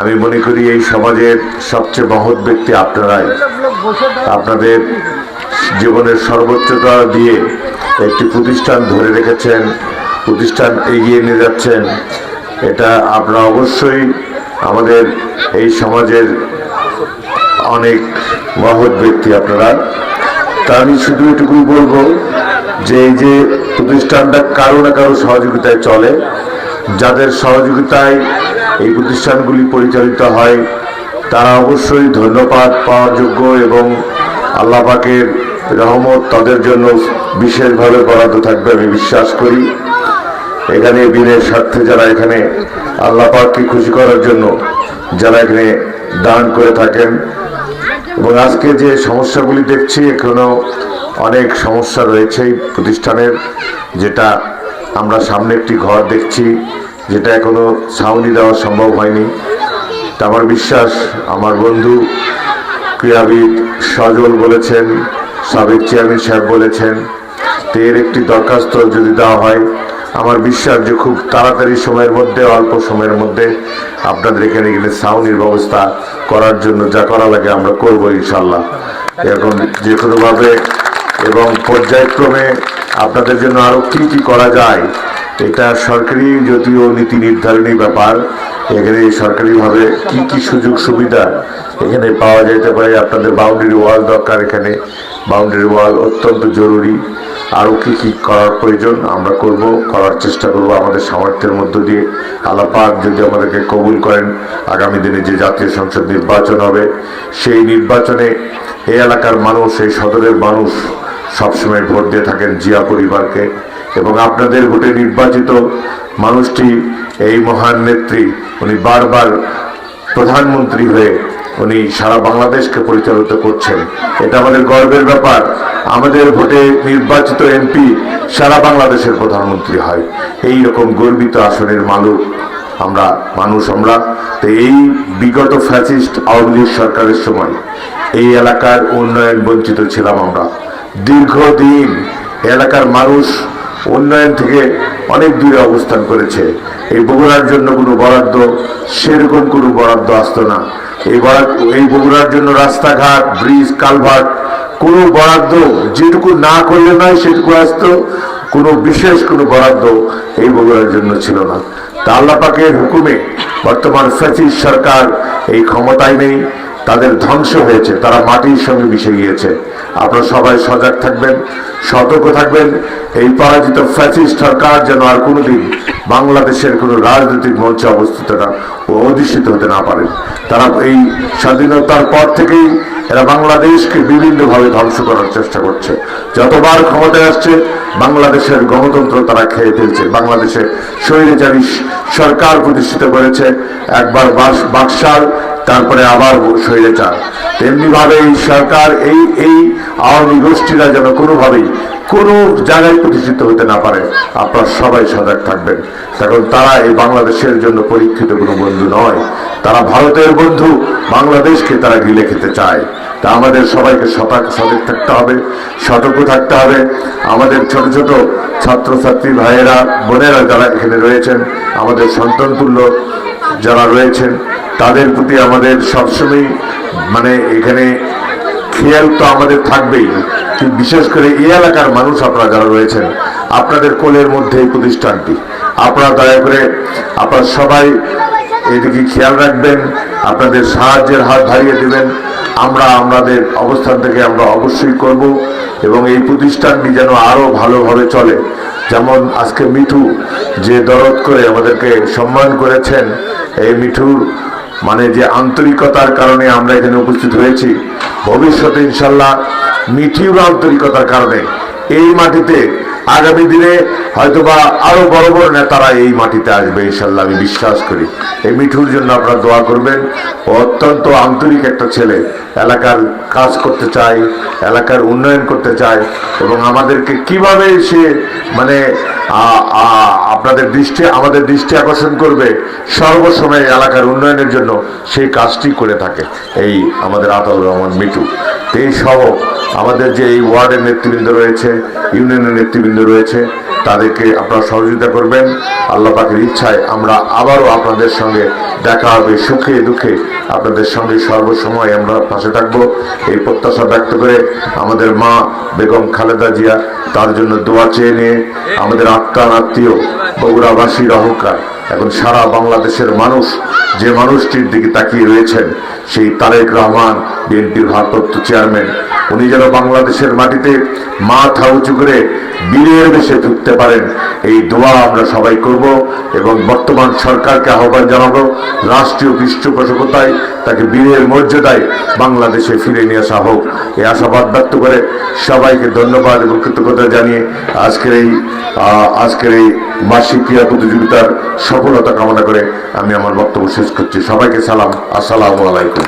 আমি মনে করি এই সমাজের সবচেয়ে মহৎ ব্যক্তি আপনারাই। আপনাদের জীবনের সর্বোচ্চতা দিয়ে একটি প্রতিষ্ঠান ধরে রেখেছেন, প্রতিষ্ঠান এগিয়ে নিয়ে যাচ্ছেন। এটা আপনারা অবশ্যই আমাদের এই সমাজের অনেক মহৎ ব্যক্তি আপনারা। তা আমি শুধু এটুকুই বলব যে এই যে প্রতিষ্ঠানটা কারও না কারও সহযোগিতায় চলে। যাদের সহযোগিতায় এই প্রতিষ্ঠানগুলি পরিচালিত হয়, তারা অবশ্যই ধন্যবাদ পাওয়ার যোগ্য এবং আল্লাহ পাকের রহমত তাদের জন্য বিশেষভাবে বরাদ্দ থাকবে আমি বিশ্বাস করি। এখানে দিনের স্বার্থে যারা এখানে আল্লাহ পাককে খুশি করার জন্য যারা এখানে দান করে থাকেন এবং আজকে যে সমস্যাগুলি দেখছি, এখনও অনেক সমস্যা রয়েছে এই প্রতিষ্ঠানের, যেটা আমরা সামনে একটি ঘর দেখছি, যেটা এখনও ছাউনি দেওয়া সম্ভব হয়নি। আমার বিশ্বাস, আমার বন্ধু ক্রীড়াবিদ সজল বলেছেন, সাবেক চেয়ারম্যান সাহেব বলেছেন তো এর একটি দরখাস্ত যদি দেওয়া হয়, আমার বিশ্বাস যে খুব তাড়াতাড়ি সময়ের মধ্যে, অল্প সময়ের মধ্যে আপনাদের এখানে গেলে সাউনির ব্যবস্থা করার জন্য যা করা লাগে আমরা করব ইনশাল্লাহ। এখন যে কোনোভাবে এবং পর্যায়ক্রমে আপনাদের জন্য আরও কী কী করা যায়, এটা সরকারি যদিও নীতি নির্ধারণী ব্যাপার, এখানে সরকারিভাবে কি কি সুযোগ সুবিধা এখানে পাওয়া যেতে পারে, আপনাদের বাউন্ডারি ওয়াল দরকার এখানে বাউন্ডারি ওয়াল অত্যন্ত জরুরি আরও কি কি করার প্রয়োজন আমরা করব, করার চেষ্টা করব আমাদের সামর্থ্যের মধ্য দিয়ে। আলাপাক যদি আমাদেরকে কবুল করেন, আগামী দিনে যে জাতীয় সংসদ নির্বাচন হবে, সেই নির্বাচনে এই এলাকার মানুষ, এই সদরের মানুষ সবসময় ভোট দিয়ে থাকেন জিয়া পরিবারকে। এবং আপনাদের ভোটে নির্বাচিত মানুষটি এই মহান নেত্রী, উনি বারবার প্রধানমন্ত্রী হয়ে উনি সারা বাংলাদেশকে পরিচালিত করছেন। এটা আমাদের গর্বের ব্যাপার। আমাদের ভোটে নির্বাচিত এমপি সারা বাংলাদেশের প্রধানমন্ত্রী হয়। এই রকম গর্বিত আসনের মালুক আমরা, মানুষ আমরা। তো এই বিগত ফ্যাসিস্ট আওয়ামী সরকারের সময় এই এলাকার উন্নয়ন বঞ্চিত ছিলাম আমরা। দীর্ঘদিন এলাকার মানুষ উন্নয়ন থেকে অনেক দূরে অবস্থান করেছে। এই বগুড়ার জন্য কোনো বরাদ্দ, সেরকম কোনো বরাদ্দ আসতো না। এই বরাদ্দ এই বগুড়ার জন্য রাস্তাঘাট, ব্রিজ, কালভার্ট, কোনো বরাদ্দ যেটুকু না করলে নয় সেটুকু আসতো। কোনো বিশেষ কোনো বরাদ্দ এই বগুড়ার জন্য ছিল না। তা আল্লাহ পাকের হুকুমে বর্তমান ফ্যাসিস সরকার এই ক্ষমতায় নেই। তাদের ধ্বংস হয়েছে, তারা মাটির সঙ্গে মিশে গিয়েছে। আপনারা সবাই সজাগ থাকবেন, সতর্ক থাকবেন। এই পরাজিত ফ্যাসিস্ট সরকার যেন আর কোনোদিন বাংলাদেশের কোনো রাজনৈতিক মঞ্চে অবস্থিত না ও অধিষ্ঠিত হতে না পারে। তারা এই স্বাধীনতার পর থেকেই এরা বাংলাদেশকে বিভিন্নভাবে ধ্বংস করার চেষ্টা করছে। যতবার ক্ষমতায় আসছে, বাংলাদেশের গণতন্ত্র তারা খেয়ে ফেলছে। বাংলাদেশে স্বৈরাচারী সরকার প্রতিষ্ঠিত করেছে, একবার বাকশাল তারপরে আবার স্বৈরাচার তেমনি ভাবে এই সরকার এই এই আওয়ামী গোষ্ঠীরা যেন কোনোভাবেই কোনো জায়গায় প্রতিষ্ঠিত হতে না পারে। আপনারা সবাই সজাগ থাকবেন। কারণ তারা এই বাংলাদেশের জন্য পরীক্ষিত কোনো বন্ধু নয়। তারা ভারতের বন্ধু, বাংলাদেশকে তারা গিলে খেতে চায়। তা আমাদের সবাইকে সতর্ক, সজাগ থাকতে হবে, সতর্ক থাকতে হবে। আমাদের ছোট ছোট ছাত্রছাত্রী ভাইয়েরা, বোনেরা যারা এখানে রয়েছেন, আমাদের সন্তান তুল্য যারা রয়েছেন তাদের প্রতি আমাদের সবসময় মানে এখানে খেয়াল তো আমাদের থাকবেই। বিশেষ করে এই এলাকার মানুষ আপনারা যারা রয়েছেন, আপনাদের কোলের মধ্যে এই প্রতিষ্ঠানটি। আপনারা দয়া করে আপনারা সবাই এদিকে খেয়াল রাখবেন, আপনাদের সাহায্যের হাত বাড়িয়ে দেবেন। আমরা আমাদের অবস্থান থেকে আমরা অবশ্যই করব এবং এই প্রতিষ্ঠানটি যেন আরও ভালোভাবে চলে। যেমন আজকে মিঠু যে দরদ করে আমাদেরকে সম্মান করেছেন, এই মিঠুর মানে যে আন্তরিকতার কারণে আমরা এখানে উপস্থিত হয়েছি, ভবিষ্যতে ইনশাল্লাহ মিঠির আন্তরিকতার কারণে এই মাটিতে আগামী দিনে হয়তোবা আরও বড় বড় নেতারা এই মাটিতে আসবে ইনশাল্লাহ আমি বিশ্বাস করি। এই মিঠুর জন্য আপনারা দোয়া করবেন। অত্যন্ত আন্তরিক একটা ছেলে। এলাকার কাজ করতে চায়, এলাকার উন্নয়ন করতে চায় এবং আমাদেরকে কীভাবে সে মানে আপনাদের দৃষ্টি, আমাদের দৃষ্টি আকর্ষণ করবে সর্বসময় এলাকার উন্নয়নের জন্য সেই কাজটি করে থাকে এই আমাদের আতাউর রহমান মিটু এই সহ আমাদের যে এই ওয়ার্ডের নেতৃবৃন্দ রয়েছে, ইউনিয়নের নেতৃবৃন্দ রয়েছে তাদেরকে আপনারা সহযোগিতা করবেন। আল্লাহ পাকের ইচ্ছায় আমরা আবারও আপনাদের সঙ্গে দেখা হবে, সুখে দুঃখে। আপনাদের সঙ্গে সর্বসময় আমরা পাশে থাকব। এই প্রত্যাশা ব্যক্ত করে আমাদের মা বেগম খালেদা জিয়া তার জন্য দোয়া চেয়ে নিয়ে আমাদের আত্মার আত্মীয় বগুড়াবাসীর অহংকার এখন সারা বাংলাদেশের মানুষ, যে মানুষটির দিকে তাকিয়ে রয়েছেন, সেই তারেক রহমান, বিএনপির ভারপ্রাপ্ত চেয়ারম্যান। উনি যেন বাংলাদেশের মাটিতে মাথা উঁচু করে বীরের বেশে ফিরতে পারেন। এই দোয়া আমরা সবাই করব এবং বর্তমান সরকারকে আহ্বান জানাব, রাষ্ট্রীয় পৃষ্ঠপোষকতায় তাকে বীরের মর্যাদায় বাংলাদেশে ফিরে নিয়ে আসা হোক। এই আশাবাদ ব্যক্ত করে সবাইকে ধন্যবাদ এবং কৃতজ্ঞতা জানিয়ে আজকের এই আজকের এই বার্ষিক ক্রীড়া প্রতিযোগিতার সফলতা কামনা করে আমি আমার বক্তব্য শেষ করছি। সবাইকে সালাম। আসসালামু আলাইকুম।